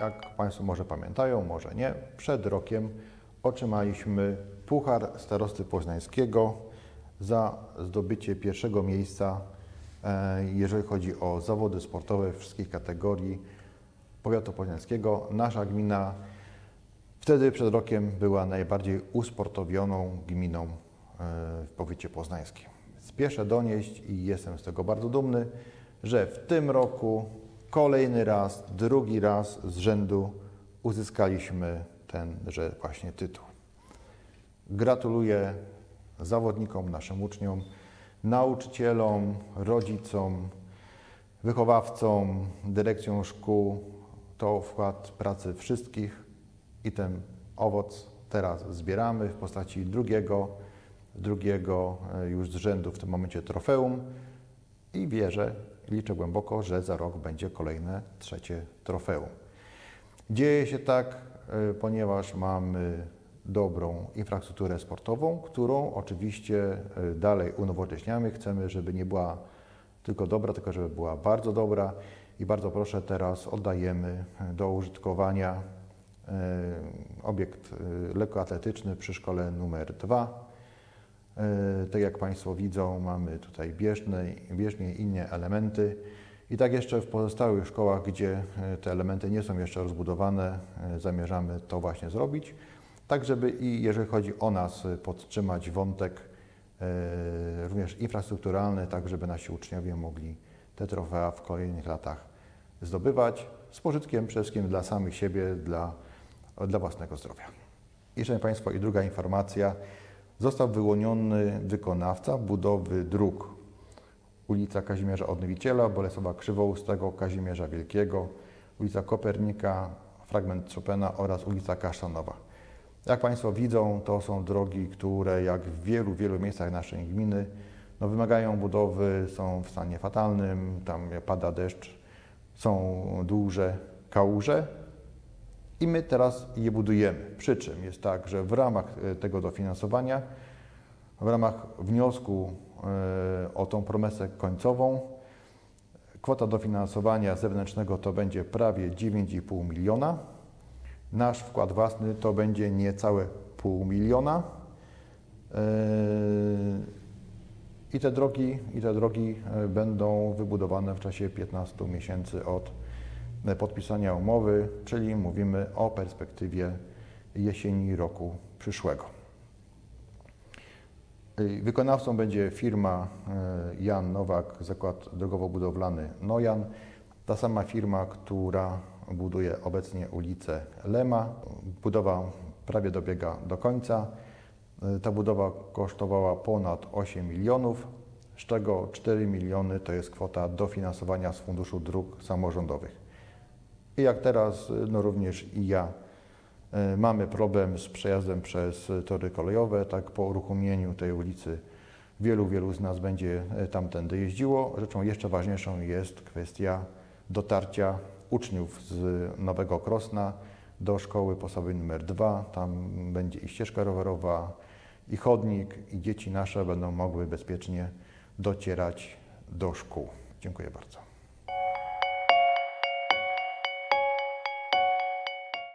jak Państwo może pamiętają, może nie, przed rokiem otrzymaliśmy Puchar Starosty Poznańskiego za zdobycie pierwszego miejsca, e, jeżeli chodzi o zawody sportowe wszystkich kategorii powiatu poznańskiego. Nasza gmina wtedy przed rokiem była najbardziej usportowioną gminą e, w powiecie poznańskim. Spieszę donieść i jestem z tego bardzo dumny, że w tym roku kolejny raz, drugi raz z rzędu uzyskaliśmy tenże właśnie tytuł. Gratuluję zawodnikom, naszym uczniom, nauczycielom, rodzicom, wychowawcom, dyrekcjom szkół. To wkład pracy wszystkich i ten owoc teraz zbieramy w postaci drugiego, drugiego e, już z rzędu w tym momencie trofeum i wierzę, liczę głęboko, że za rok będzie kolejne trzecie trofeum. Dzieje się tak, e, ponieważ mamy dobrą infrastrukturę sportową, którą oczywiście e, dalej unowocześniamy. Chcemy, żeby nie była tylko dobra, tylko żeby była bardzo dobra i bardzo proszę teraz oddajemy do użytkowania e, obiekt e, lekkoatletyczny przy szkole numer 2. E, Tak jak Państwo widzą, mamy tutaj bieżnie i inne elementy. I tak jeszcze w pozostałych szkołach, gdzie e, te elementy nie są jeszcze rozbudowane, e, zamierzamy to właśnie zrobić. Tak, żeby i jeżeli chodzi o nas, podtrzymać wątek również infrastrukturalny, tak żeby nasi uczniowie mogli te trofea w kolejnych latach zdobywać z pożytkiem przede wszystkim dla samych siebie, dla, dla własnego zdrowia. I szanowni Państwo, i druga informacja. Został wyłoniony wykonawca budowy dróg ulica Kazimierza Odnowiciela, Bolesława Krzywoustego, Kazimierza Wielkiego, ulica Kopernika, fragment Chopina oraz ulica Kasztanowa. Jak Państwo widzą, to są drogi, które jak w wielu, wielu miejscach naszej gminy no, wymagają budowy, są w stanie fatalnym, tam pada deszcz, są duże kałuże i my teraz je budujemy. Przy czym jest tak, że w ramach e, tego dofinansowania, w ramach wniosku e, o tą promesę końcową, kwota dofinansowania zewnętrznego to będzie prawie 9,5 miliona. Nasz wkład własny to będzie niecałe pół miliona. Yy, I te drogi, i te drogi e, będą wybudowane w czasie 15 miesięcy od e, podpisania umowy, czyli mówimy o perspektywie jesieni roku przyszłego. Yy, Wykonawcą będzie firma e, Jan Nowak, zakład drogowo-budowlany Nojan. Ta sama firma, która buduje obecnie ulicę Lema. Budowa prawie dobiega do końca. E, Ta budowa kosztowała ponad 8 milionów, z czego 4 miliony to jest kwota dofinansowania z Funduszu Dróg Samorządowych. I jak teraz, no również i ja, e, mamy problem z przejazdem przez tory kolejowe, tak po uruchomieniu tej ulicy wielu, wielu z nas będzie e, tamtędy jeździło. Rzeczą jeszcze ważniejszą jest kwestia dotarcia uczniów z Nowego Krosna do szkoły podstawowej numer 2. Tam będzie i ścieżka rowerowa, i chodnik, i dzieci nasze będą mogły bezpiecznie docierać do szkół. Dziękuję bardzo.